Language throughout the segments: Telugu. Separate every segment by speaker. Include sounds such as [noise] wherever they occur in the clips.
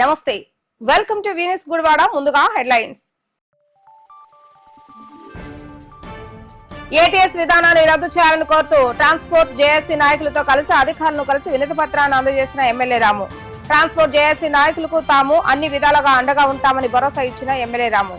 Speaker 1: నమస్తే. వెల్కమ్ టు వీనస్ గుడివాడ ముందుగా హెడ్లైన్స్ ఏటీఎస్ విధానాన్ని రద్దు చేయాలని కోరుతూ ట్రాన్స్పోర్ట్ జేఏసీ నాయకులతో కలిసి అధికారులను కలిసి వినతి పత్రాన్ని అందజేసిన ఎమ్మెల్యే రాము. ట్రాన్స్పోర్ట్ జేఏసీ నాయకులకు తాము అన్ని విధాలుగా అండగా ఉంటామని భరోసా ఇచ్చిన ఎమ్మెల్యే రాము.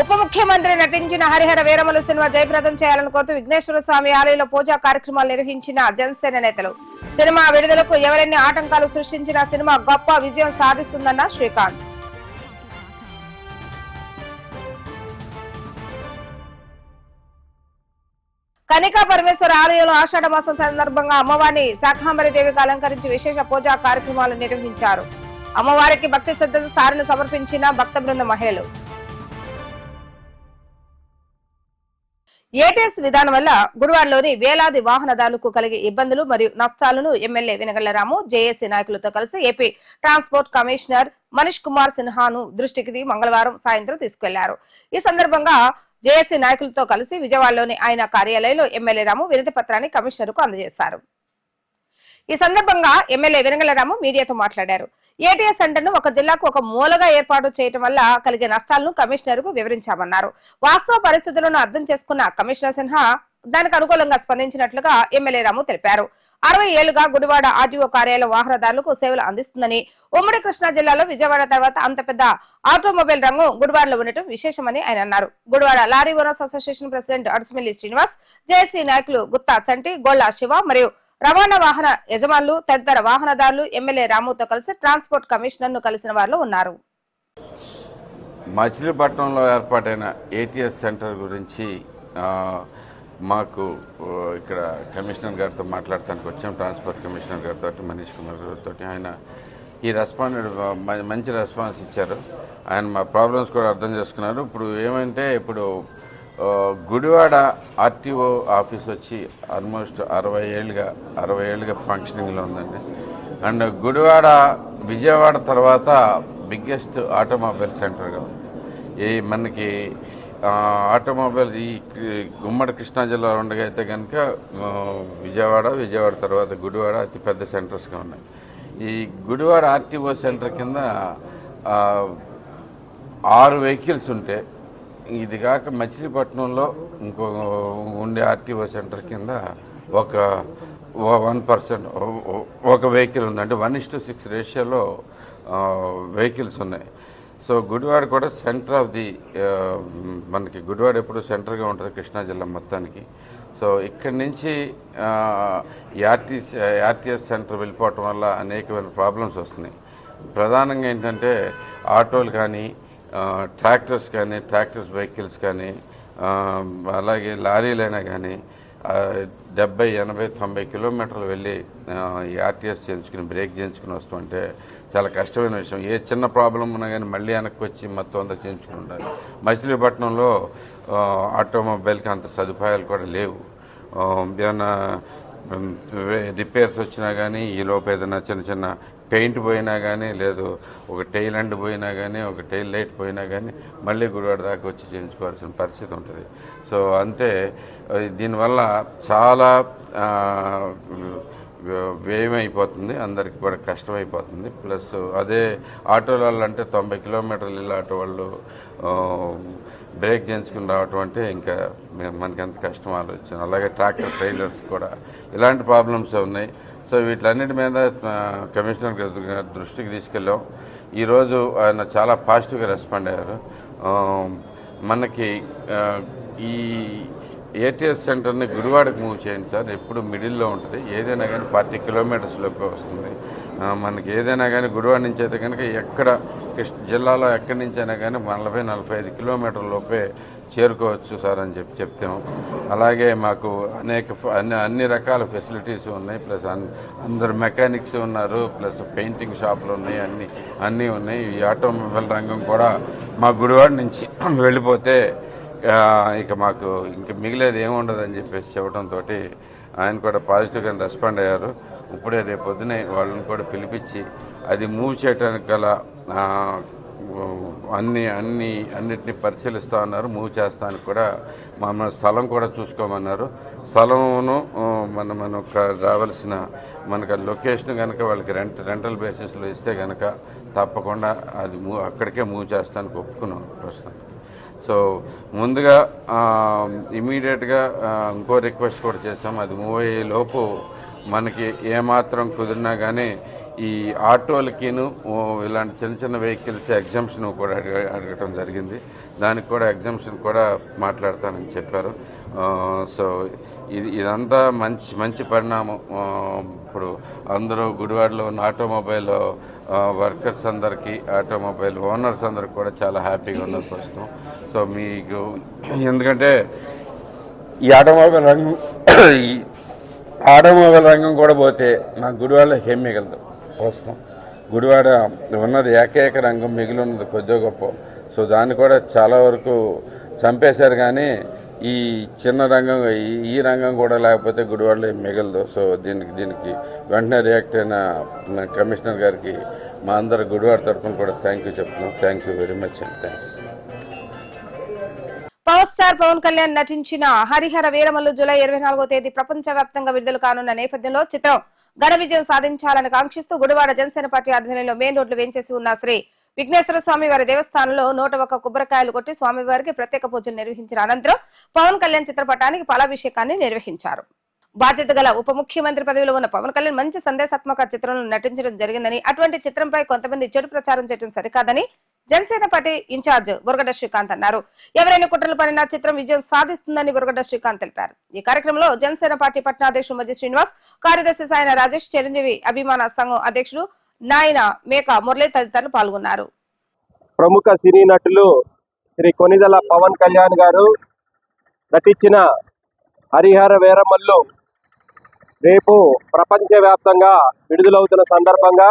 Speaker 1: ఉప ముఖ్యమంత్రి నటించిన హరిహర వీరమల సినిమా జయప్రదం చేయాలని కోరుతూ విఘ్నేశ్వర స్వామి ఆలయంలో పూజా కార్యక్రమాలు నిర్వహించిన జనసేన నేతలు. సినిమా విడుదలకు ఎవరెన్ని ఆటంకాలు సృష్టించిన సినిమా గొప్ప విజయం సాధిస్తుందన్న శ్రీకాంత్. కనికా పరమేశ్వర ఆలయంలో ఆషాఢ మాసం సందర్భంగా అమ్మవారిని శాఖాంబరి దేవికి అలంకరించి విశేష పూజా కార్యక్రమాలు నిర్వహించారు. అమ్మవారికి భక్తి శ్రద్ధలు సారిని సమర్పించిన భక్త బృంద మహిళలు. ఏటీఎస్ విధానం వల్ల గురువాడలోని వేలాది వాహనదారులకు కలిగే ఇబ్బందులు మరియు నష్టాలను ఎమ్మెల్యే వినగలరాము జేఏసీ నాయకులతో కలిసి AP transport commissioner Manish Kumar సిన్హాను దృష్టికి మంగళవారం సాయంత్రం తీసుకెళ్ళారు. ఈ సందర్భంగా జేఏసీ నాయకులతో కలిసి విజయవాడలోని ఆయన కార్యాలయంలో ఎమ్మెల్యే రాము వినతి పత్రాన్ని కమిషనర్కు అందజేశారు. ఈ సందర్భంగా ఎమ్మెల్యే వినగలరాము మీడియాతో మాట్లాడారు. ఏటీఎస్ సెంటర్ను ఒక జిల్లాకు ఒక మూలగా ఏర్పాటు చేయడం వల్ల కలిగే నష్టాలను కమిషనర్కు వివరించామన్నారు. వాస్తవ పరిస్థితులను అర్థం చేసుకున్న కమిషనర్ సిన్హా దానికి అనుకూలంగా స్పందించినట్లుగా ఎమ్మెల్యే రాము తెలిపారు. అరవై ఏళ్ళుగా గుడివాడ ఆర్టీఓ కార్యాలయం వాహనదారులకు సేవలు అందిస్తుందని ఉమ్మడి కృష్ణా జిల్లాలో విజయవాడ తర్వాత అంత పెద్ద ఆటోమొబైల్ రంగం గుడివాడలో ఉండటం విశేషమని ఆయన అన్నారు. Gudivada lorry owners association president Adusumilli Srinivas JC నాయకులు గుత్తా చంటి గోళ్ళ శివ మరియు రవాణా వాహన యజమానులు తదితర వాహనదారులు ఎమ్మెల్యే రాముతో కలిసి ట్రాన్స్పోర్ట్ కమిషనర్ను కలిసిన వారు ఉన్నారు.
Speaker 2: మచిలీపట్నంలో ఏర్పాటైన ఏటీఎస్ సెంటర్ గురించి మాకు ఇక్కడ కమిషనర్ గారితో మాట్లాడటానికి వచ్చాం. ట్రాన్స్పోర్ట్ కమిషనర్ గారితో మనీష్ కుమార్ గారితో ఆయన ఈ రెస్పాండ్ మంచి రెస్పాన్స్ ఇచ్చారు. ఆయన మా ప్రాబ్లమ్స్ కూడా అర్థం చేసుకున్నారు. ఇప్పుడు ఏమంటే ఇప్పుడు గుడివాడ ఆర్టీఓ ఆఫీస్ వచ్చి ఆల్మోస్ట్ అరవై ఏళ్ళుగా అరవై ఏళ్ళుగా ఫంక్షనింగ్లో ఉందండి. అండ్ గుడివాడ విజయవాడ తర్వాత బిగ్గెస్ట్ ఆటోమొబైల్ సెంటర్గా ఉంది. ఈ మనకి ఆటోమొబైల్ ఈ గుమ్మడి కృష్ణా జిల్లా ఉండగా అయితే కనుక విజయవాడ విజయవాడ తర్వాత గుడివాడ అతిపెద్ద సెంటర్స్గా ఉన్నాయి. ఈ గుడివాడ ఆర్టీఓ సెంటర్ కింద ఆరు వెహికల్స్ ఉంటే ఇది కాక మచిలీపట్నంలో ఇంకో ఉండే ఆర్టీఓ సెంటర్ కింద ఒక వన్ పర్సెంట్ ఒక వెహికల్ ఉంది అంటే వన్ ఇస్ టు సిక్స్ రేషియోలో వెహికల్స్ ఉన్నాయి. సో గుడివాడ కూడా సెంటర్ ఆఫ్ ది మనకి గుడివాడ ఎప్పుడు సెంటర్గా ఉంటుంది కృష్ణా జిల్లా మొత్తానికి. సో ఇక్కడి నుంచి ఆ, ఆర్టీసీ ఆర్టీఎస్ సెంటర్ వెళ్ళిపోవటం వల్ల అనేకమైన ప్రాబ్లమ్స్ వస్తున్నాయి. ప్రధానంగా ఏంటంటే ఆటోలు కానీ ట్రాక్టర్స్ కానీ ట్రాక్టర్స్ వెహికల్స్ కానీ అలాగే లారీలైనా కానీ డెబ్బై ఎనభై తొంభై కిలోమీటర్లు వెళ్ళి ఈ ఆర్టీఎస్ చేయించుకుని బ్రేక్ చేయించుకుని వస్తుంటే చాలా కష్టమైన విషయం. ఏ చిన్న ప్రాబ్లం ఉన్నా కానీ మళ్ళీ వెనక్కి వచ్చి మొత్తం అంతా చేయించుకుని ఉండాలి. మచిలీపట్నంలో ఆటోమొబైల్కి అంత సదుపాయాలు కూడా లేవు. ఏమైనా ఏదైనా రిపేర్స్ వచ్చినా కానీ ఈ లోపు ఏదైనా చిన్న చిన్న పెయింట్ పోయినా కానీ లేదు ఒక టైల్ అండ్ పోయినా కానీ ఒక టైల్ లైట్ పోయినా కానీ మళ్ళీ గుడివాడ దాకా వచ్చి చేయించుకోవాల్సిన పరిస్థితి ఉంటుంది. సో అంటే దీనివల్ల చాలా వ్యయమైపోతుంది వ్యయం అయిపోతుంది అందరికి కూడా కష్టం అయిపోతుంది ప్లస్ అదే ఆటోల వాళ్ళు అంటే తొంభై కిలోమీటర్లు వెళ్ళి ఆటో వాళ్ళు బ్రేక్ చేయించుకుని రావటం అంటే ఇంకా మనకి ఎంత కష్టం ఆలోచన. అలాగే ట్రాక్టర్ ట్రైలర్స్ కూడా. ఇలాంటి ప్రాబ్లమ్స్ ఉన్నాయి. సో వీటిలన్నిటి మీద కమిషనర్ దృష్టికి తీసుకెళ్ళాం. ఈరోజు ఆయన చాలా పాజిటివ్గా రెస్పాండ్ అయ్యారు. మనకి ఈ ఏటీఎస్ సెంటర్ని గుడివాడకు మూవ్ చేయండి సార్. ఎప్పుడు మిడిల్లో ఉంటుంది. ఏదైనా కానీ ఫార్టీ కిలోమీటర్స్లోకి వస్తుంది. మనకి ఏదైనా కానీ గుడివాడ నుంచి అయితే కనుక ఎక్కడ కృష్ణ జిల్లాలో ఎక్కడి నుంచి అయినా కానీ నలభై నలభై ఐదు కిలోమీటర్ల లోపే చేరుకోవచ్చు సార్ అని చెప్పి చెప్తాం. అలాగే మాకు అనేక అన్ని అన్ని రకాల ఫెసిలిటీస్ ఉన్నాయి. ప్లస్ అందరు మెకానిక్స్ ఉన్నారు. ప్లస్ పెయింటింగ్ షాపులు ఉన్నాయి. అన్ని అన్నీ ఉన్నాయి. ఈ ఆటోమొబైల్ రంగం కూడా మా గుడివాడ నుంచి [clears throat] వెళ్ళిపోతే ఇక మాకు ఇంక మిగిలేదు ఏముండదని చెప్పేసి చెప్పడంతో ఆయన కూడా పాజిటివ్గా రెస్పాండ్ అయ్యారు. ఇప్పుడే రేపు పొద్దునే వాళ్ళని కూడా పిలిపించి అది మూవ్ చేయడానికి గల అన్ని అన్ని అన్నిటిని పరిశీలిస్తా ఉన్నారు మూవ్ చేస్తానికి కూడా మన స్థలం కూడా చూసుకోమన్నారు. స్థలమును మన మన మనకు రావాల్సిన మనకు ఆ లొకేషన్ కనుక వాళ్ళకి రెంట్ రెంటల్ బేసిస్లో ఇస్తే కనుక తప్పకుండా అది మూవ్ అక్కడికే మూవ్ చేస్తానికి ఒప్పుకున్నాం ప్రస్తుతం సో ముందుగా ఇమీడియట్గా ఇంకో రిక్వెస్ట్ కూడా చేసాం అది మూవ్ అయ్యే లోపు మనకి ఏమాత్రం కుదిరినా కానీ ఈ ఆటోలకిను ఇలాంటి చిన్న చిన్న వెహికల్స్ ఎగ్జామ్షన్ కూడా అడగటం జరిగింది. దానికి కూడా ఎగ్జామ్షన్ కూడా మాట్లాడతానని చెప్పారు. సో ఇది ఇదంతా మంచి మంచి పరిణామం. ఇప్పుడు అందరూ గుడివాడలో ఉన్న ఆటోమొబైల్ వర్కర్స్ అందరికీ ఆటోమొబైల్ ఓనర్స్ అందరికి కూడా చాలా హ్యాపీగా ఉన్నది ప్రస్తుతం సో మీకు ఎందుకంటే ఈ ఆటోమొబైల్ రంగం ఈ ఆటోమొబైల్ రంగం కూడా పోతే మా గుడివాడలో ఏం మిగలదు. ప్రస్తుతం గుడివాడ ఉన్నది ఏకైక రంగం మిగిలి ఉన్నది కొద్దిగా గొప్ప. సో దాన్ని కూడా చాలా వరకు చంపేశారు కానీ ఈ చిన్న రంగం ఈ- ఈ రంగం కూడా లేకపోతే గుడివాడలో ఏం మిగలదు. సో దీనికి దీనికి వెంటనే రియాక్ట్ అయిన కమిషనర్ గారికి మా అందరు గుడివాడ తరఫున కూడా థ్యాంక్ యూ చెప్తున్నాం. థ్యాంక్ యూ వెరీ మచ్ అండి thank you
Speaker 1: power star Pawan Kalyan నటించిన హరిహర వీరమల్లు జూలై ఇరవై నాలుగో తేదీ ప్రపంచ వ్యాప్తంగా విడుదల కానున్న నేపథ్యంలో చిత్రం ఘన విజయం సాధించాలని కాంక్షిస్తూ గుడివాడ జనసేన పార్టీ ఆధ్వర్యంలో మెయిన్ రోడ్లు వేంచేసి ఉన్న శ్రీ విఘ్నేశ్వర స్వామి వారి దేవస్థానంలో నూట ఒక్క కొబ్బరికాయలు కొట్టి స్వామివారికి ప్రత్యేక పూజలు నిర్వహించిన అనంతరం పవన్ కళ్యాణ్ చిత్రపటానికి పాలాభిషేకాన్ని నిర్వహించారు. బాధ్యత గల ఉప ముఖ్యమంత్రి పదవిలో ఉన్న పవన్ కళ్యాణ్ మంచి సందేశాత్మక చిత్రంలో నటించడం జరిగిందని అటువంటి చిత్రంపై కొంతమంది చెడు ప్రచారం చేయడం సరికాదని జనసేన పార్టీ ఇన్ఛార్జ్ బురగడ్డ శ్రీకాంత్ అన్నారు. ఎవరైనా కుట్రలు పడినా చిత్రం విజయం సాధిస్తుందని బురగడ్డ శ్రీకాంత్ తెలిపారు. ఈ కార్యక్రమంలో జనసేన పార్టీ పట్టణాధ్యక్షుడు మధ్య శ్రీనివాస్ కార్యదర్శి సాయన రాజేష్ చిరంజీవి అభిమాన సంఘం అధ్యక్షుడు నాయన మేక మురళి తదితరులు పాల్గొన్నారు.
Speaker 3: ప్రముఖ సినీ నటులు శ్రీ కొనిదల పవన్ కళ్యాణ్ గారు నటించిన హరిహర వీరమల్లు రేపు ప్రపంచవ్యాప్తంగా విడుదలవుతున్న సందర్భంగా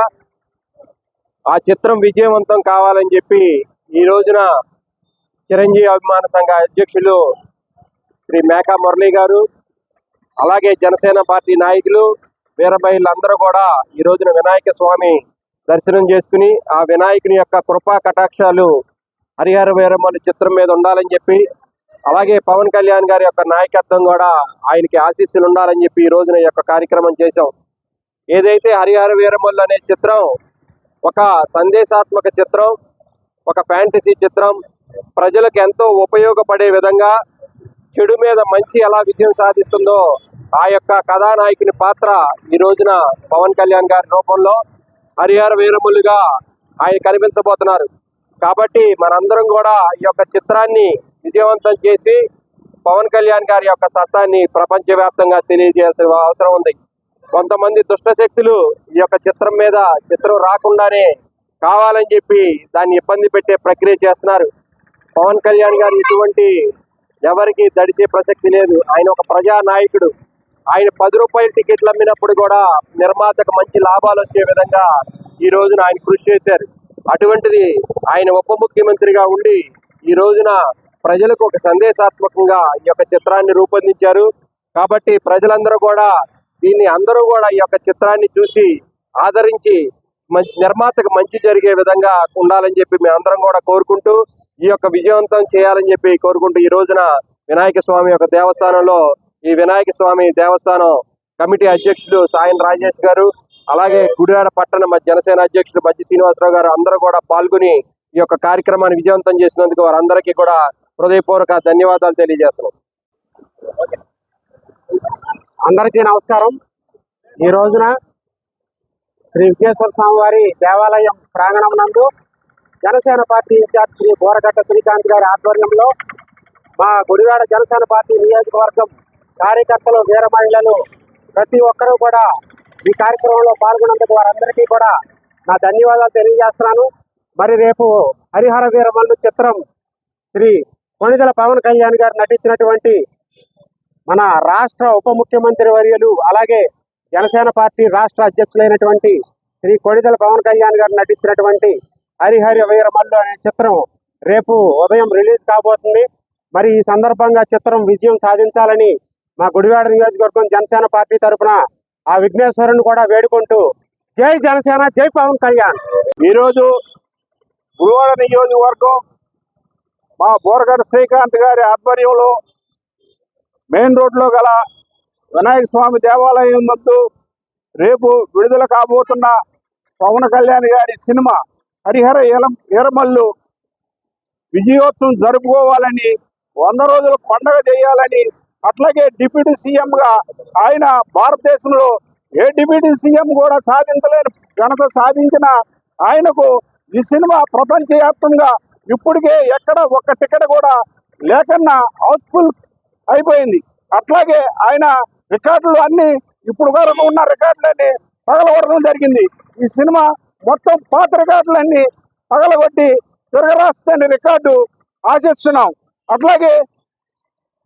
Speaker 3: ఆ చిత్రం విజయవంతం కావాలని చెప్పి ఈ రోజున చిరంజీవి అభిమాన సంఘ అధ్యక్షులు శ్రీ మేకా మురళి గారు అలాగే జనసేన పార్టీ నాయకులు వీరబైళ్ళందరూ కూడా ఈ రోజున వినాయక స్వామి దర్శనం చేసుకుని ఆ వినాయకుని యొక్క కృపా కటాక్షాలు హరిహర వీరమ్మని చిత్రం మీద ఉండాలని చెప్పి అలాగే పవన్ కళ్యాణ్ గారి యొక్క నాయకత్వం కూడా ఆయనకి ఆశీస్సులు ఉండాలని చెప్పి ఈ రోజున ఈ యొక్క కార్యక్రమం చేశాం. ఏదైతే హరిహర వీరమ్మలు అనే చిత్రం ఒక సందేశాత్మక చిత్రం ఒక ఫ్యాంటసీ చిత్రం. ప్రజలకు ఎంతో ఉపయోగపడే విధంగా చెడు మీద మంచి ఎలా విజయం సాధిస్తుందో ఆ యొక్క కథానాయకుని పాత్ర ఈ రోజున పవన్ కళ్యాణ్ గారి రూపంలో హరిహర వీరములుగా ఆయన కనిపించబోతున్నారు. కాబట్టి మనందరం కూడా ఈ యొక్క చిత్రాన్ని విజయవంతం చేసి పవన్ కళ్యాణ్ గారి యొక్క సత్తాన్ని ప్రపంచవ్యాప్తంగా తెలియజేయాల్సిన అవసరం ఉంది. కొంతమంది దుష్ట శక్తులు ఈ యొక్క చిత్రం మీద చిత్రం రాకుండానే కావాలని చెప్పి దాన్ని ఇబ్బంది పెట్టే ప్రక్రియ చేస్తున్నారు. పవన్ కళ్యాణ్ గారు ఇటువంటి ఎవరికి దడిసే ప్రసక్తి లేదు. ఆయన ఒక ప్రజా నాయకుడు ఆయన పది రూపాయల టికెట్లు అమ్మినప్పుడు కూడా నిర్మాతకు మంచి లాభాలు వచ్చే విధంగా ఈ రోజున ఆయన కృషి చేశారు. అటువంటిది ఆయన ఉప ముఖ్యమంత్రిగా ఉండి ఈ రోజున ప్రజలకు ఒక సందేశాత్మకంగా ఈ యొక్క చిత్రాన్ని రూపొందించారు. కాబట్టి ప్రజలందరూ కూడా దీన్ని అందరూ కూడా ఈ యొక్క చిత్రాన్ని చూసి ఆదరించి నిర్మాతకు మంచి జరిగే విధంగా ఉండాలని చెప్పి మేమందరం కూడా కోరుకుంటూ ఈ యొక్క విజయవంతం చేయాలని చెప్పి కోరుకుంటూ ఈ రోజున వినాయక స్వామి యొక్క దేవస్థానంలో ఈ వినాయక స్వామి దేవస్థానం కమిటీ అధ్యక్షులు సాయం రాజేష్ గారు అలాగే గుడివాడ పట్టణ జనసేన అధ్యక్షులు మధ్య శ్రీనివాసరావు గారు అందరూ కూడా పాల్గొని ఈ యొక్క కార్యక్రమాన్ని విజయవంతం చేసినందుకు వారందరికీ కూడా హృదయపూర్వక ధన్యవాదాలు తెలియజేస్తున్నాం.
Speaker 4: అందరికీ నమస్కారం. ఈ రోజున శ్రీ విఘ్నేశ్వర స్వామివారి దేవాలయం ప్రాంగణం నందు జనసేన పార్టీ ఇన్ఛార్జ్ శ్రీ బోరగడ్డ శ్రీకాంత్ గారి ఆధ్వర్యంలో మా గుడివాడ జనసేన పార్టీ నియోజకవర్గం కార్యకర్తలు వీర మహిళలు ప్రతి ఒక్కరూ కూడా ఈ కార్యక్రమంలో పాల్గొన్నందుకు వారందరికీ కూడా నా ధన్యవాదాలు తెలియజేస్తున్నాను. మరి రేపు హరిహర వీరమల్లు చిత్రం శ్రీ కొణిదల పవన్ కళ్యాణ్ గారు నటించినటువంటి మన రాష్ట్ర ఉప ముఖ్యమంత్రి వర్యులు అలాగే జనసేన పార్టీ రాష్ట్ర అధ్యక్షులైనటువంటి శ్రీ కొడిదల పవన్ కళ్యాణ్ గారు నటించినటువంటి హరిహరి వీరమల్లు అనే చిత్రం రేపు ఉదయం రిలీజ్ కాబోతుంది. మరి ఈ సందర్భంగా చిత్రం విజయం సాధించాలని మా గుడివాడ నియోజకవర్గం జనసేన పార్టీ తరపున ఆ విఘ్నేశ్వరుని కూడా వేడుకుంటూ జై జనసేన జై పవన్ కళ్యాణ్.
Speaker 3: ఈరోజు
Speaker 5: గుడివాడ నియోజకవర్గం మా బోరగడ్డ శ్రీకాంత్ గారి ఆధ్వర్యంలో మెయిన్ రోడ్లో గల వినాయక స్వామి దేవాలయం నందు రేపు విడుదల కాబోతున్న పవన్ కళ్యాణ్ గారి సినిమా హరిహర ఈలం ఈరమల్లు విజయోత్సవం జరుపుకోవాలని వంద రోజుల పండగ చేయాలని అట్లాగే డిప్యూటీ సీఎంగా ఆయన భారతదేశంలో ఏ డిప్యూటీ సీఎం కూడా సాధించలేని ఘనత సాధించిన ఆయనకు ఈ సినిమా ప్రపంచవ్యాప్తంగా ఇప్పటికే ఎక్కడ ఒక్క టికెట్ కూడా లేకన్నా హౌస్ఫుల్ అయిపోయింది. అట్లాగే ఆయన రికార్డులు అన్ని ఇప్పుడు వరకు ఉన్న రికార్డులన్నీ పగలగొట్టడం జరిగింది. ఈ సినిమా మొత్తం పాత రికార్డులన్నీ పగలగొట్టి తిరగరాస్తుందని రికార్డు ఆశిస్తున్నాం. అట్లాగే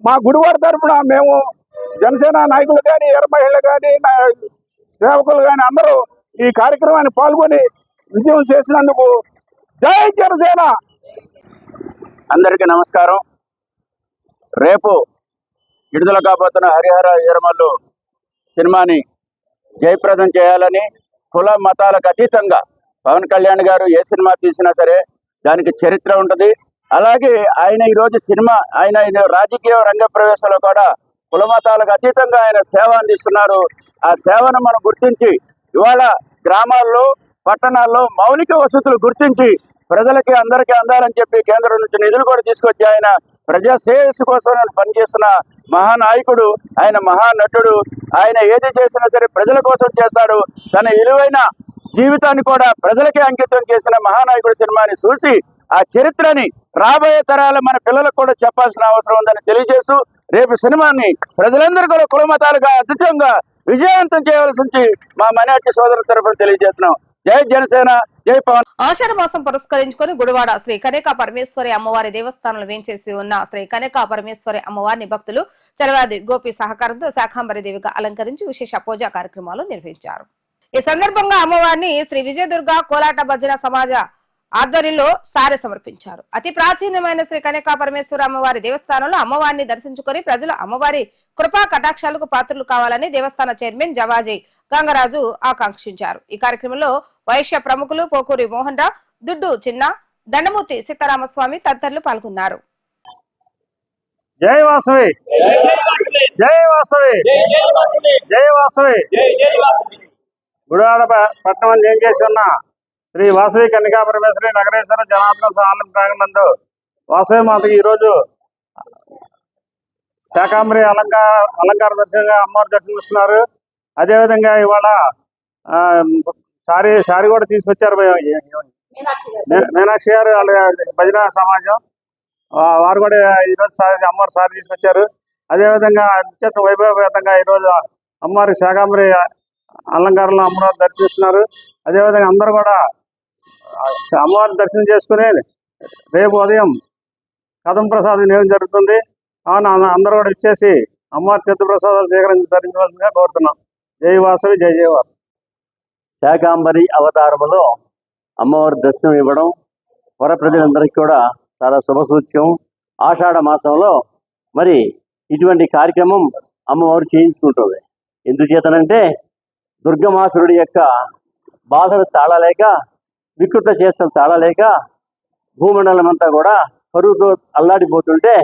Speaker 5: మా గుడివారి తరఫున మేము జనసేన నాయకులు కానీ ఎర్రమహిళలు కానీ సేవకులు కానీ అందరూ ఈ కార్యక్రమాన్ని పాల్గొని విజయం చేసినందుకు జై జనసేన!
Speaker 6: అందరికీ నమస్కారం. రేపు విడుదల కాబోతున్న హరిహర ఈరమల్లు సినిమాని జయప్రదం చేయాలని కుల మతాలకు అతీతంగా పవన్ కళ్యాణ్ గారు ఏ సినిమా తీసినా సరే దానికి చరిత్ర ఉంటుంది. అలాగే ఆయన ఈరోజు సినిమా ఆయన రాజకీయ రంగ ప్రవేశంలో కూడా కుల మతాలకు అతీతంగా ఆయన సేవ అందిస్తున్నారు. ఆ సేవను మనం గుర్తించి ఇవాళ గ్రామాల్లో పట్టణాల్లో మౌలిక వసతులు గుర్తించి ప్రజలకి అందరికీ అందాలని చెప్పి కేంద్రం నుంచి నిధులు కూడా తీసుకొచ్చి ఆయన ప్రజా శ్రేయస్సు కోసం పనిచేస్తున్న మహానాయకుడు ఆయన మహానటుడు ఆయన ఏది చేసినా సరే ప్రజల కోసం చేస్తాడు. తన విలువైన జీవితాన్ని కూడా ప్రజలకే అంకితం చేసిన మహానాయకుడు సినిమాని చూసి ఆ చరిత్రని రాబోయే తరాల మన పిల్లలకు కూడా చెప్పాల్సిన అవసరం ఉందని తెలియజేస్తూ రేపు సినిమాని ప్రజలందరూ కూడా కులమతాలుగా అద్భుతంగా విజయవంతం చేయవలసి మా మైనార్టీ సోదరుల తరఫున తెలియజేస్తున్నాం. జై జనసేన జై పవన్.
Speaker 1: ఆషాఢ మాసం పురస్కరించుకొని గుడివాడ శ్రీ కనేక పరమేశ్వరి అమ్మవారి దేవస్థానంలో వేంచేసి ఉన్న శ్రీ కనేక పరమేశ్వరి అమ్మవారిని భక్తులు చలవాది గోపి సహకారంతో శాఖాంబరి దేవిగా అలంకరించి విశేష పూజా కార్యక్రమాలు నిర్వహించారు. ఈ సందర్భంగా అమ్మవారిని శ్రీ విజయదుర్గ కోలాట భజన సమాజ ఆధ్వర్యంలో సారె సమర్పించారు. అతి ప్రాచీనమైన శ్రీ కనకా పరమేశ్వర అమ్మవారి దేవస్థానంలో అమ్మవారిని దర్శించుకొని ప్రజలు అమ్మవారి కృపా కటాక్షాలకు పాత్రలు కావాలని దేవస్థాన చైర్మన్ జవాజీ గంగరాజు ఆకాంక్షించారు. ఈ కార్యక్రమంలో వైశ్య ప్రముఖులు పోకూరి మోహన్ రావు దుడ్డు చిన్న దండమూర్తి సీతారామస్వామి తదితరులు పాల్గొన్నారు.
Speaker 5: జై వాసవి! జై వాసవి! జై వాసవి! గుడివాడ పట్టణం ఏం చేసి ఉన్న. శ్రీ వాసవి కన్నికా పరమేశ్వరి నగరేశ్వర జనార్దన స్వామి ప్రాంగణందు వాసవి మాతకి ఈరోజు శాకాంబరి అలంకార అలంకార దర్శనంగా అమ్మవారు దర్శనమిస్తున్నారు అదేవిధంగా ఇవాళ సారీ సారీ కూడా తీసుకొచ్చారు మీనాక్షి గారు. వాళ్ళ భజన సమాజం. వారు కూడా ఈరోజు సారి అమ్మవారి సారి తీసుకొచ్చారు. అదేవిధంగా అత్యంత వైభవపేతంగా ఈరోజు అమ్మవారి శాకాంబరి అలంకారంలో అమ్మవారు దర్శిస్తున్నారు అదేవిధంగా అందరూ కూడా అమ్మవారిని దర్శనం చేసుకుని రేపు ఉదయం కథం ప్రసాదం వినియోగం జరుగుతుంది. కావున అందరూ కూడా ఇచ్చేసి అమ్మవారి తీర్థ ప్రసాదాలు సేకరించి ధరించవలసిందిగా కోరుతున్నాం. జై వాసవి జై జై వాసవి.
Speaker 6: శాకాంబరి అవతారములో అమ్మవారి దర్శనం ఇవ్వడం వర ప్రజలందరికీ కూడా చాలా శుభసూచకం ఆషాఢ మాసంలో మరి ఇటువంటి కార్యక్రమం అమ్మవారు చేయించుకుంటుంది. ఎందుచేతనంటే దుర్గమాసురుడి యొక్క బాధలు తాళలేక వికృత చేష్టలు తాళలేక భూమండలం అంతా కూడా కరువుతో అల్లాడిపోతుంటే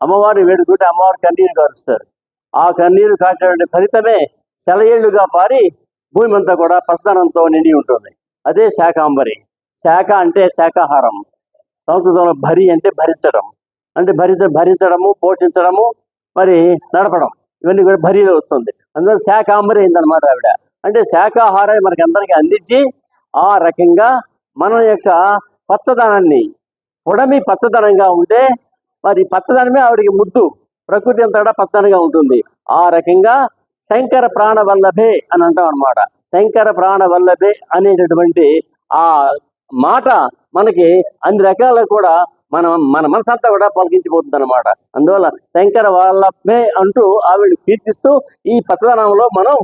Speaker 6: అమ్మవారిని వేడుకుంటే అమ్మవారు కన్నీరు కారుస్తారు. ఆ కన్నీరు కాచినటువంటి ఫలితమే సెలయేళ్ళుగా పారి భూమి అంతా కూడా పచ్చదనంతో నిండి ఉంటుంది. అదే శాకాంబరి శాఖ అంటే శాకాహారం సంస్కృతంలో భరి అంటే భరించడం. అంటే భరించ భరించడము పోషించడము మరి నడపడం. ఇవన్నీ కూడా భరిలో వస్తుంది. అందువల్ల శాకాంబరి అయిందనమాట ఆవిడ. అంటే శాకాహారాన్ని మనకి అందరికీ అందించి ఆ రకంగా మన యొక్క పచ్చదనాన్ని పొడమి పచ్చదనంగా ఉంటే మరి పచ్చదనమే ఆవిడకి ముద్దు. ప్రకృతి అంతటా కూడా పచ్చదనంగా ఉంటుంది. ఆ రకంగా శంకర ప్రాణ వల్లభే అని అంటాం అనమాట శంకర ప్రాణ వల్లభే అనేటటువంటి ఆ మాట మనకి అన్ని రకాల కూడా మన మన మనసంతా కూడా పలికించిపోతుంది అనమాట అందువల్ల శంకర వల్లభే అంటూ ఆవిడ కీర్తిస్తూ ఈ పచ్చదనంలో మనం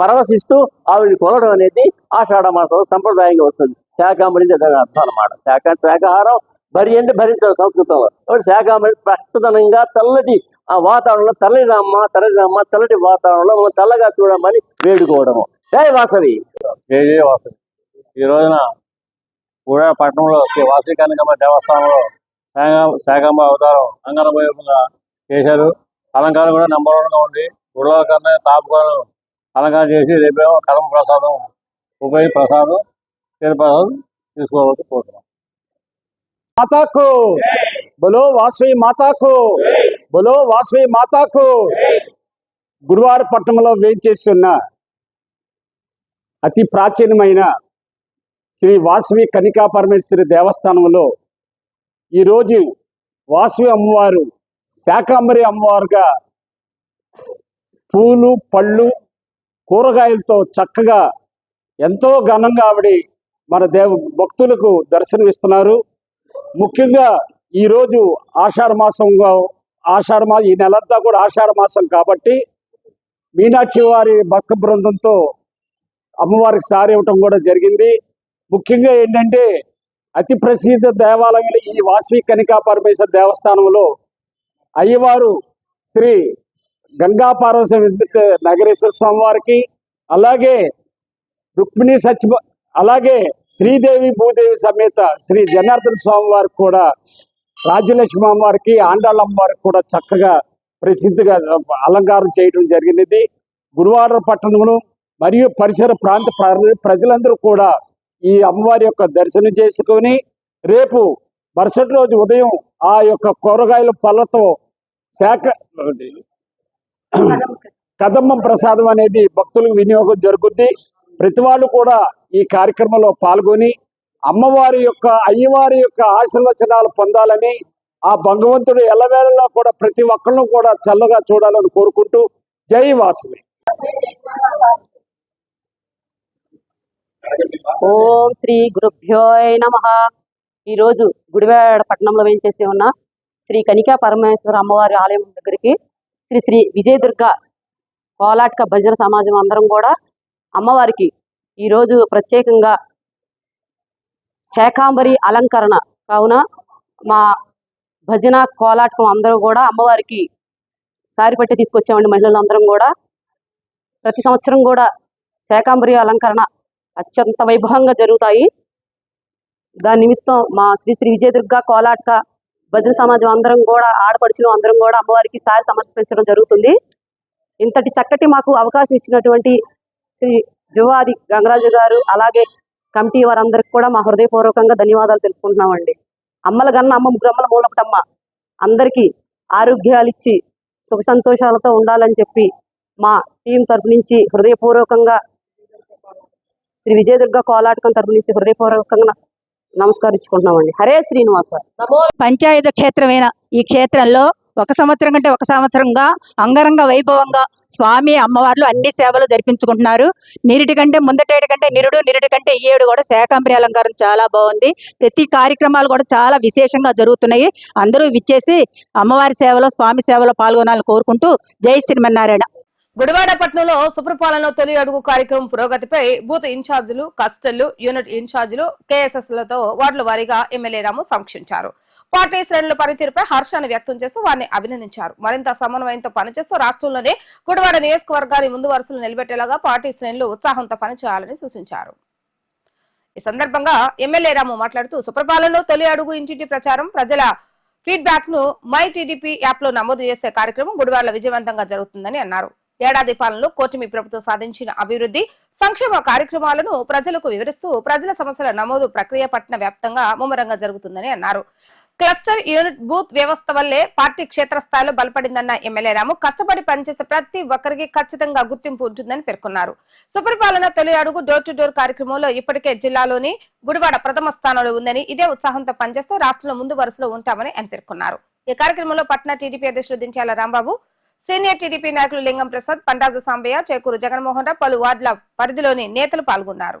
Speaker 6: పరవశిస్తూ ఆవిడని కొలడం అనేది ఆషాఢ మాసం సంప్రదాయంగా వస్తుంది. శాకాంబరి అంటే అర్థం అనమాట శాఖ శాకాహారం భరి అంటే భరించాలి సంస్కృతంలో. కాబట్టి శాకాంబరి ప్రస్తుతనంగా తెల్లటి ఆ వాతావరణంలో తెల్లటి రామ్మ తల్లి రామ్మ తెల్లటి వాతావరణంలో మనం తెల్లగా చూడమని వేడుకోవడము. జై వాసవి.
Speaker 5: జై వాసవి. ఈ రోజున
Speaker 6: కూడా పట్టణంలో శ్రీ వాసవి కనకమ్మ దేవస్థానంలో శాఖ శాఖమ్మ అవతారం అంగరంగంగా చేశారు. అలంకారం కూడా నెంబర్ వన్గా ఉంది. గుళ్ళ కన్నా టాప్ అలంకారం చేసి రేపేమో కర్మ ప్రసాదం ఉపయోగ ప్రసాదం తీర్థ ప్రసాదం తీసుకోవాలని కోరుతున్నాం
Speaker 7: మాతాకు. బలో వాసవి మాతాకు. బలో వాసవి మాతాకు. గురువార పట్టణంలో వేయించేసి ఉన్న అతి ప్రాచీనమైన శ్రీ వాసవి కనికా పరమేశ్వరి దేవస్థానంలో ఈరోజు వాసవి అమ్మవారు శాకాంబరి అమ్మవారుగా పూలు పళ్ళు కూరగాయలతో చక్కగా ఎంతో ఘనంగా ఆవిడ మన దేవ భక్తులకు దర్శనమిస్తున్నారు. ముఖ్యంగా ఈరోజు ఆషాఢ మాసంగా ఆషాఢ మా ఈ నెలంతా కూడా ఆషాఢ మాసం కాబట్టి మీనాక్షి వారి భక్త బృందంతో అమ్మవారికి సారి ఇవ్వటం కూడా జరిగింది. ముఖ్యంగా ఏంటంటే అతి ప్రసిద్ధ దేవాలయం ఈ వాసవి కనికా పరమేశ్వర దేవస్థానంలో అయ్యవారు శ్రీ గంగా పార్వశ్వ నగరేశ్వర స్వామివారికి అలాగే రుక్మిణి సత్య అలాగే శ్రీదేవి భూదేవి సమేత శ్రీ జనార్దన స్వామి వారికి కూడా రాజ్యలక్ష్మి అమ్మవారికి ఆండాళ్ళమ్మ వారికి కూడా చక్కగా ప్రసిద్ధిగా అలంకారం చేయడం జరిగినది. గురువార పట్టణమును మరియు పరిసర ప్రాంత ప్ర- ప్రజలందరూ కూడా ఈ అమ్మవారి యొక్క దర్శనం చేసుకొని రేపు మరుసటి రోజు ఉదయం ఆ యొక్క కూరగాయల ఫలతో శాఖ కదమ్మం ప్రసాదం అనేది భక్తులకు వినియోగం జరుగుద్ది. ప్రతి వాళ్ళు కూడా ఈ కార్యక్రమంలో పాల్గొని అమ్మవారి యొక్క అయ్యవారి యొక్క ఆశీర్వచనాలు పొందాలని ఆ భగవంతుడు ఎల్లవేళలో కూడా ప్రతి ఒక్కళ్ళు కూడా చల్లగా చూడాలని కోరుకుంటూ జై వాసుని.
Speaker 8: ఓం శ్రీ గురుభ్యో నమ. ఈరోజు గుడివాడ పట్టణంలో వేయించేసి ఉన్న శ్రీ కనికా పరమేశ్వర అమ్మవారి ఆలయం దగ్గరికి శ్రీ శ్రీ విజయదుర్గ కోలాట్క భజన సమాజం అందరం కూడా అమ్మవారికి ఈరోజు ప్రత్యేకంగా శాకాంబరి అలంకరణ. కావున మా భజన కోలాటకం అందరూ కూడా అమ్మవారికి సారి పట్టి తీసుకొచ్చామండి మహిళలు అందరం కూడా. ప్రతి సంవత్సరం కూడా శాకాంబరి అలంకరణ అత్యంత వైభవంగా జరుగుతాయి. దాని నిమిత్తం మా శ్రీ శ్రీ విజయదుర్గ కోలాట్క భజన సమాజం అందరం కూడా ఆడపడుచులు అందరం కూడా అమ్మవారికి సారి సమర్పించడం జరుగుతుంది. ఇంతటి చక్కటి మాకు అవకాశం ఇచ్చినటువంటి శ్రీ జువాది గంగరాజు గారు అలాగే కమిటీ వారందరికి కూడా మా హృదయపూర్వకంగా ధన్యవాదాలు తెలుపుకుంటున్నామండి. అమ్మల గన్న అమ్మ ముగ్గురమ్మల మూలపటమ్మ అందరికీ ఆరోగ్యాలు ఇచ్చి సుఖ సంతోషాలతో ఉండాలని చెప్పి మా టీం తరపు నుంచి హృదయపూర్వకంగా శ్రీ విజయదుర్గ కోలాటకం తరపు నుంచి హృదయపూర్వకంగా నమస్కరించుకుంటున్నామండి హరే శ్రీనివాస.
Speaker 9: పంచాయత క్షేత్రమైన ఈ క్షేత్రంలో ఒక సంవత్సరం కంటే ఒక సంవత్సరంగా అంగరంగ వైభవంగా స్వామి అమ్మవార్లు అన్ని సేవలు జరిపించుకుంటున్నారు. నిరుడి కంటే ముందటేడు కంటే నిరుడు నిరుడి కంటే ఈ ఏడు కూడా శాకాంబరి అలంకారం చాలా బాగుంది. ప్రతి కార్యక్రమాలు కూడా చాలా విశేషంగా జరుగుతున్నాయి. అందరూ విచ్చేసి అమ్మవారి సేవలో స్వామి సేవలో పాల్గొనాలని కోరుకుంటూ జై శ్రీమన్నారాయణ.
Speaker 1: గుడివాడ పట్టణంలో సుప్రపాలన తొలి అడుగు కార్యక్రమం పురోగతిపై బూత్ ఇన్ఛార్జీలు కస్టళ్ళు యూనిట్ ఇన్ఛార్జీలు కేఎస్ఎస్లతో వార్డుల వారీగా ఎమ్మెల్యే రాము సమీక్షించారు. పార్టీ శ్రేణుల పనితీరుపై హర్షాన్ని వ్యక్తం చేస్తూ వారిని అభినందించారు. మరింత సమన్వయంతో పనిచేస్తూ రాష్ట్రంలోనే గుడివాడ నియోజకవర్గాన్ని ముందు వరుసలో నిలబెట్టేలాగా పార్టీ శ్రేణులు ఉత్సాహంతో పనిచేయాలని సూచించారు. ఈ సందర్భంగా ఎమ్మెల్యే రాము మాట్లాడుతూ సుప్రపాలనలో తొలి అడుగు ఇంటింటి ప్రచారం ప్రజల ఫీడ్బ్యాక్ను మై టీడీపీ యాప్లో నమోదు చేసే కార్యక్రమం గుడివాడలో విజయవంతంగా జరుగుతుందని అన్నారు. ఏడాది పాలనలో కూటమి ప్రభుత్వం సాధించిన అభివృద్ధి సంక్షేమ కార్యక్రమాలను ప్రజలకు వివరిస్తూ ప్రజల సమస్యల నమోదు ప్రక్రియ పట్టణ వ్యాప్తంగా ముమ్మరంగా జరుగుతుందని అన్నారు. క్లస్టర్ యూనిట్ బూత్ వ్యవస్థ వల్లే పార్టీ క్షేత్రస్థాయిలో బలపడిందన్న ఎమ్మెల్యే రాము. కష్టపడి పనిచేసే ప్రతి ఒక్కరికి ఖచ్చితంగా గుర్తింపు ఉంటుందని పేర్కొన్నారు. సుపరిపాలన తొలి అడుగు డోర్ టు డోర్ కార్యక్రమంలో ఇప్పటికే జిల్లాలోని గుడివాడ ప్రథమ స్థానంలో ఉందని ఇదే ఉత్సాహంతో పనిచేస్తూ రాష్ట్రంలో ముందు వరుసలో ఉంటామని ఆయన పేర్కొన్నారు. ఈ కార్యక్రమంలో పట్నా టీడీపీ అధ్యక్షులు దించాల రాంబాబు సీనియర్ టీడీపీ నాయకులు లింగం ప్రసాద్ పండాజు సాంబయ్య చేకూరు జగన్మోహన్ రావు పలు వార్డుల పరిధిలోని నేతలు పాల్గొన్నారు.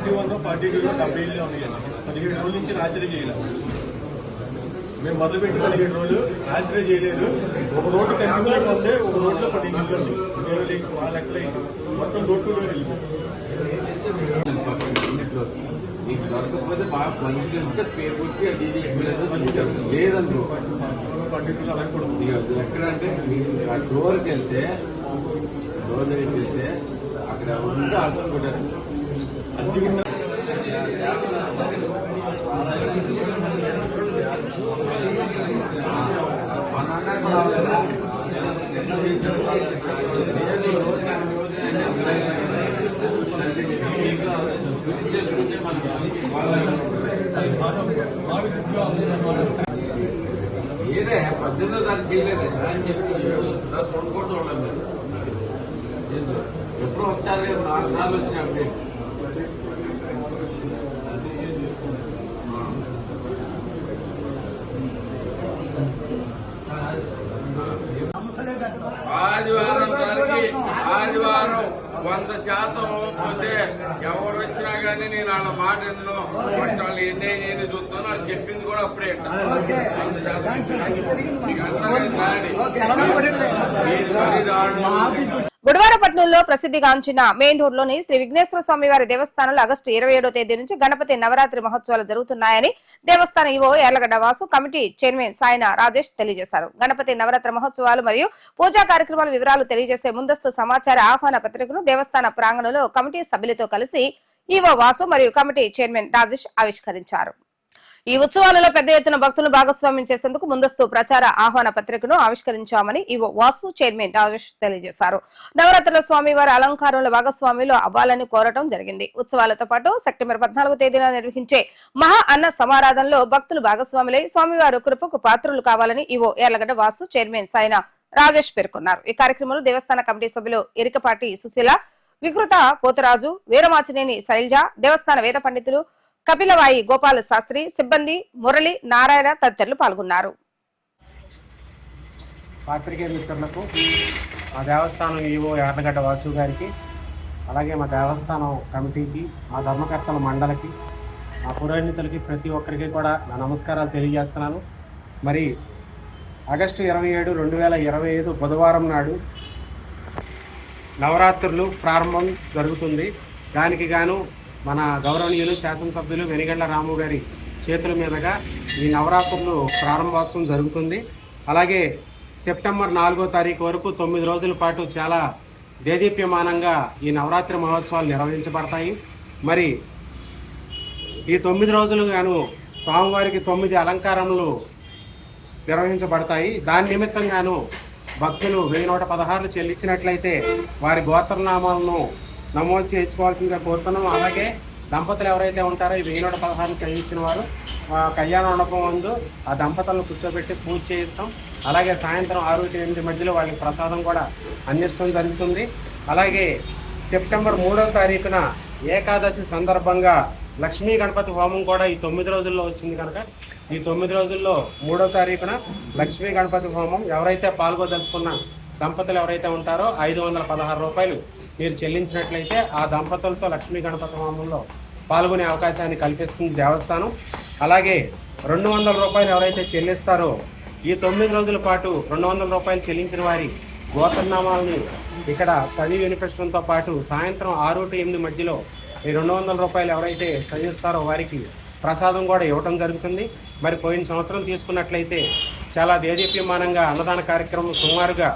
Speaker 10: ఫార్టీ టూలో డెబ్బై ఏళ్ళు ఉన్నాయి పదిహేడు రోజుల నుంచి రాత్రి చేయలేదు మేము మొదలుపెట్టి పదిహేడు రోజులు రాత్రి చేయలేదు. ఒక రోడ్డు కంటిన్యూగా ఉంటే ఒక రోడ్లో పది నిల్లు ఉంది ఇరవై మొత్తం డోర్ టు డోర్ ఇల్లు
Speaker 2: నీకు దొరకకపోతే బాగా మంచిగా ఉంటే పేరు కొట్టి అది ఇది. ఎక్కలేదు లేదనుకో
Speaker 10: ఫార్టీ టూలో
Speaker 2: ఎక్కడ అంటే మీకు ఆ డోర్కి వెళ్తే డోర్ దగ్గరికి వెళ్తే అక్కడ ఉంటే అర్థం కొట్టారు ఏదే పద్దెనిమిదో తారీఖు చేయలేదే అని చెప్పి ఏడు రెండు కోట్లు ఉండదు మీరు ఎప్పుడో ఒకసారి నాలుగు సార్లు వచ్చిన అప్డేట్ ఆదివారం తారీఖు ఆదివారం వంద శాతం పోతే ఎవరు వచ్చినా కానీ నేను వాళ్ళ మాట ఎందులో? వాళ్ళు ఎన్ని నేను చూస్తాను వాళ్ళు చెప్పింది కూడా అప్పుడే.
Speaker 1: గుడివారపట్నంలో ప్రసిద్ధిగాంచిన మెయిన్ రోడ్లోని శ్రీ విఘ్నేశ్వర స్వామి వారి దేవస్థానంలో ఆగస్టు ఇరవై ఏడో తేదీ నుంచి గణపతి నవరాత్రి మహోత్సవాలు జరుగుతున్నాయని దేవస్థాన EO Yarlagadda Vasu committee chairman Sayana Rajesh తెలియజేశారు. గణపతి నవరాత్రి మహోత్సవాలు మరియు పూజా కార్యక్రమాల వివరాలు తెలియజేసే ముందస్తు సమాచార ఆహ్వాన పత్రికను దేవస్థాన ప్రాంగణంలో కమిటీ సభ్యులతో కలిసి ఈవో వాసు మరియు కమిటీ చైర్మన్ రాజేష్ ఆవిష్కరించారు. ఈ ఉత్సవాలలో పెద్ద ఎత్తున భక్తులు భాగస్వామ్యం చేసేందుకు ముందస్తు ప్రచార ఆహ్వాన పత్రికను ఆవిష్కరించామని ఈవో వాసు చైర్మన్ రాజేష్ తెలియజేశారు. నవరాత్రుల స్వామివారి అలంకారంలో భాగస్వామిలో అవ్వాలని కోరటం జరిగింది. ఉత్సవాలతో పాటు సెప్టెంబర్ పద్నాలుగు తేదీన నిర్వహించే మహా అన్న సమారాధనలో భక్తులు భాగస్వాములై స్వామివారి కృపకు పాత్రులు కావాలని ఈవో ఎర్లగడ్డ వాస్తు చైర్మన్ సాయన రాజేష్ పేర్కొన్నారు. ఈ కార్యక్రమంలో దేవస్థాన కమిటీ సభ్యులు ఇరికపాటి సుశీల వికృత పోతరాజు వీరమాచినేని శైలజ దేవస్థాన వేద పండితులు కపిలవాయి గోపాల శాస్త్రి సిబ్బంది మురళి నారాయణ తదితరులు పాల్గొన్నారు.
Speaker 4: పాత్రికేయ మిత్రులకు మా దేవస్థానం ఈవో యార్లగడ్డ వాసు గారికి అలాగే మా దేవస్థానం కమిటీకి మా ధర్మకర్తల మండలికి మా పురోహితులకి ప్రతి ఒక్కరికి కూడా నా నమస్కారాలు తెలియజేస్తున్నాను. మరి ఆగస్టు ఇరవై ఏడు రెండు వేల ఇరవై ఐదు బుధవారం నాడు నవరాత్రులు ప్రారంభం జరుగుతుంది. దానికి గాను మన గౌరవనీయులు శాసనసభ్యులు వెనిగండ్ల రాము గారి చేతుల మీదుగా ఈ నవరాత్రులు ప్రారంభోత్సవం జరుగుతుంది. అలాగే సెప్టెంబర్ నాలుగో తారీఖు వరకు తొమ్మిది రోజుల పాటు చాలా దేదీప్యమానంగా ఈ నవరాత్రి మహోత్సవాలు నిర్వహించబడతాయి. మరి ఈ తొమ్మిది రోజులు గాను స్వామివారికి తొమ్మిది అలంకారములు నిర్వహించబడతాయి. దాని నిమిత్తంగాను భక్తులు వెయ్యి నూట పదహారులు చెల్లించినట్లయితే వారి గోత్రనామాలను నమోదు చేయించుకోవాల్సిందిగా కోరుతున్నాం. అలాగే దంపతులు ఎవరైతే ఉంటారో ఈ వెయ్యి నూట పదహారులు చెల్లించిన వారు ఆ కళ్యాణ మండపం ముందు ఆ దంపతులను కూర్చోబెట్టి పూజ చేయిస్తాం. అలాగే సాయంత్రం ఆరు ఎనిమిది మధ్యలో వాళ్ళకి ప్రసాదం కూడా అందించడం జరుగుతుంది. అలాగే సెప్టెంబర్ మూడవ తారీఖున ఏకాదశి సందర్భంగా లక్ష్మీ గణపతి హోమం కూడా ఈ తొమ్మిది రోజుల్లో వచ్చింది కనుక ఈ తొమ్మిది రోజుల్లో మూడో తారీఖున లక్ష్మీ గణపతి హోమం ఎవరైతే పాల్గొదలుచుకున్న దంపతులు ఎవరైతే ఉంటారో ఐదు వందల పదహారు రూపాయలు మీరు చెల్లించినట్లయితే ఆ దంపతులతో లక్ష్మీ గణపతి హోమంలో పాల్గొనే అవకాశాన్ని కల్పిస్తుంది దేవస్థానం. అలాగే రెండు వందల రూపాయలు ఎవరైతే చెల్లిస్తారో ఈ తొమ్మిది రోజుల పాటు రెండు వందల రూపాయలు చెల్లించిన వారి గోత్రనామాలని ఇక్కడ చదివి వినిపించడంతో పాటు సాయంత్రం ఆరు టు ఎనిమిది మధ్యలో ఈ రెండు వందల రూపాయలు ఎవరైతే చదివిస్తారో వారికి ప్రసాదం కూడా ఇవ్వటం జరుగుతుంది. మరి పోయిన సంవత్సరం తీసుకున్నట్లయితే చాలా దేదీప్యమానంగా అన్నదాన కార్యక్రమం సుమారుగా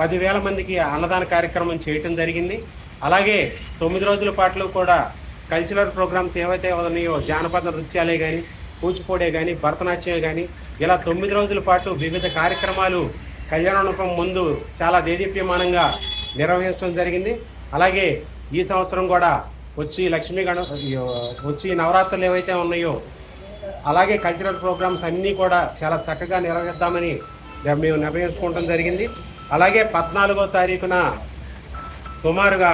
Speaker 4: పదివేల మందికి అన్నదాన కార్యక్రమం చేయటం జరిగింది. అలాగే తొమ్మిది రోజుల పాటు కూడా కల్చరల్ ప్రోగ్రామ్స్ ఏవైతే ఉన్నాయో జానపద నృత్యాలే కానీ కూచిపూడే కానీ భరతనాట్యమే కానీ ఇలా తొమ్మిది రోజుల పాటు వివిధ కార్యక్రమాలు కళ్యాణోపం ముందు చాలా దేదీప్యమానంగా నిర్వహించడం జరిగింది. అలాగే ఈ సంవత్సరం కూడా వచ్చి లక్ష్మీ గణ వచ్చి నవరాత్రులు ఏవైతే ఉన్నాయో అలాగే కల్చరల్ ప్రోగ్రామ్స్ అన్నీ కూడా చాలా చక్కగా నిర్వహిద్దామని మేము నిర్ణయించుకోవడం జరిగింది. అలాగే పద్నాలుగో తారీఖున సుమారుగా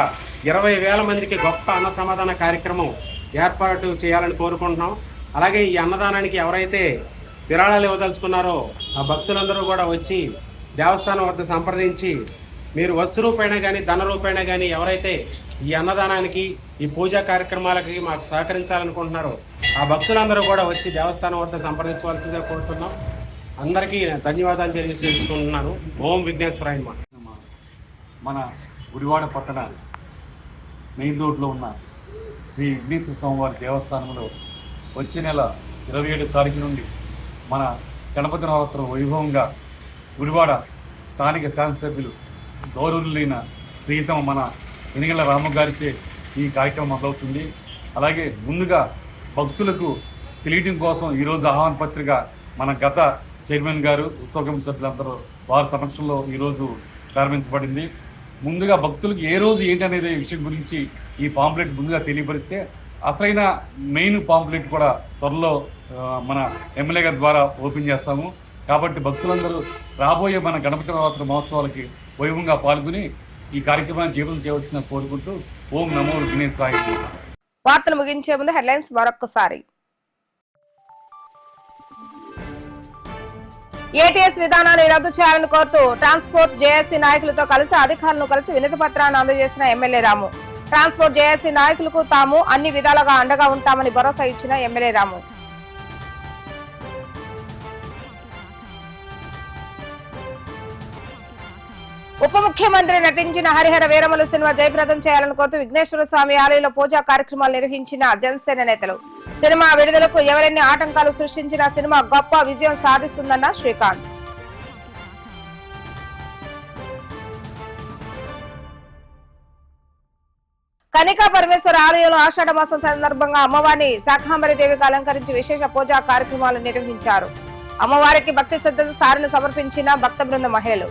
Speaker 4: ఇరవై వేల మందికి గొప్ప అన్న సమాధాన కార్యక్రమం ఏర్పాటు చేయాలని కోరుకుంటున్నాం. అలాగే ఈ అన్నదానానికి ఎవరైతే విరాళాలు ఇవ్వదలుచుకున్నారో ఆ భక్తులందరూ కూడా వచ్చి దేవస్థానం వద్ద సంప్రదించి మీరు వస్తు రూపేణ కానీ ధన రూపేణ కానీ ఎవరైతే ఈ అన్నదానానికి ఈ పూజా కార్యక్రమాలకి మాకు సహకరించాలనుకుంటున్నారో ఆ భక్తులందరూ కూడా వచ్చి దేవస్థానం వద్ద సంప్రదించవలసిందిగా కోరుతున్నాం. అందరికీ ధన్యవాదాలు తెలియజేసుకుంటున్నాను. ఓం విఘ్నేశ్వరాయ
Speaker 11: మన గుడివాడ పట్టణ మెయిన్ రోడ్లో ఉన్న శ్రీ విఘ్నేశ్వర స్వామివారి దేవస్థానంలో వచ్చే నెల ఇరవై ఏడు తారీఖు నుండి మన గణపతి నవరాత్రం వైభవంగా గుడివాడ స్థానిక శాసనసభ్యులు గౌరవులైన ప్రీతమ మన వెనుగల రామ గారిచే ఈ కార్యక్రమం మొదలవుతుంది అలాగే ముందుగా భక్తులకు తెలియటం కోసం ఈరోజు ఆహ్వాన పత్రిక మన గత చైర్మన్ గారు ఉత్సవ కమిటీ సభ్యులందరూ వారి సమక్షంలో ఈరోజు ప్రారంభించబడింది. ముందుగా భక్తులకు ఏ రోజు ఏంటి అనేది విషయం గురించి ఈ పాంప్లెట్ ముందుగా తెలియపరిస్తే అసలైన మెయిన్ పాంప్లెట్ కూడా త్వరలో మన ఎమ్మెల్యే గారి ద్వారా ఓపెన్ చేస్తాము. కాబట్టి భక్తులందరూ రాబోయే మన గణపతి నవరాత్రి మహోత్సవాలకి వైభవంగా పాల్గొని ఈ కార్యక్రమాన్ని జీవితం చేయవలసిన కోరుకుంటూ ఓం నమో విఘ్నేశ్వరాయ
Speaker 1: వార్తలు ముగించే ముందు హెడ్లైన్స్ మరొక్కసారి. ఏటీఎస్ విధానాన్ని రద్దు చేయాలని కోరుతూ ట్రాన్స్పోర్ట్ జేఏసీ నాయకులతో కలిసి అధికారులను కలిసి వినతి పత్రాన్ని అందజేసిన ఎమ్మెల్యే రాము. ట్రాన్స్పోర్ట్ జేఏసీ నాయకులకు తాము అన్ని విధాలుగా అండగా ఉంటామని భరోసా ఇచ్చిన ఎమ్మెల్యే రాము. ఉప ముఖ్యమంత్రి నటించిన హరిహర వీరమల సినిమా జయప్రదం చేయాలని కోరుతూ విఘ్నేశ్వర స్వామి ఆలయంలో పూజా కార్యక్రమాలు నిర్వహించిన జనసేన నేతలు. సినిమా విడుదలకు ఎవరెన్ని ఆటంకాలు సృష్టించిన సినిమా గొప్ప విజయం సాధిస్తుందన్న శ్రీకాంత్. కనికా పరమేశ్వర ఆలయంలో ఆషాఢ మాసం సందర్భంగా అమ్మవారిని శాఖాంబరి దేవికి అలంకరించి విశేష పూజా కార్యక్రమాలు నిర్వహించారు. అమ్మవారికి భక్తి శ్రద్ధ సారిని సమర్పించిన భక్త బృంద మహిళలు.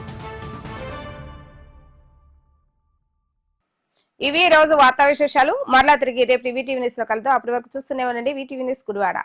Speaker 1: ఇవి రోజు వార్తా విశేషాలు. మరలా తిరిగి రేపు విటీవీ న్యూస్లో కలుద్దాం. అప్పటి వరకు చూస్తూనే ఉండండి. VTV news Gudivada.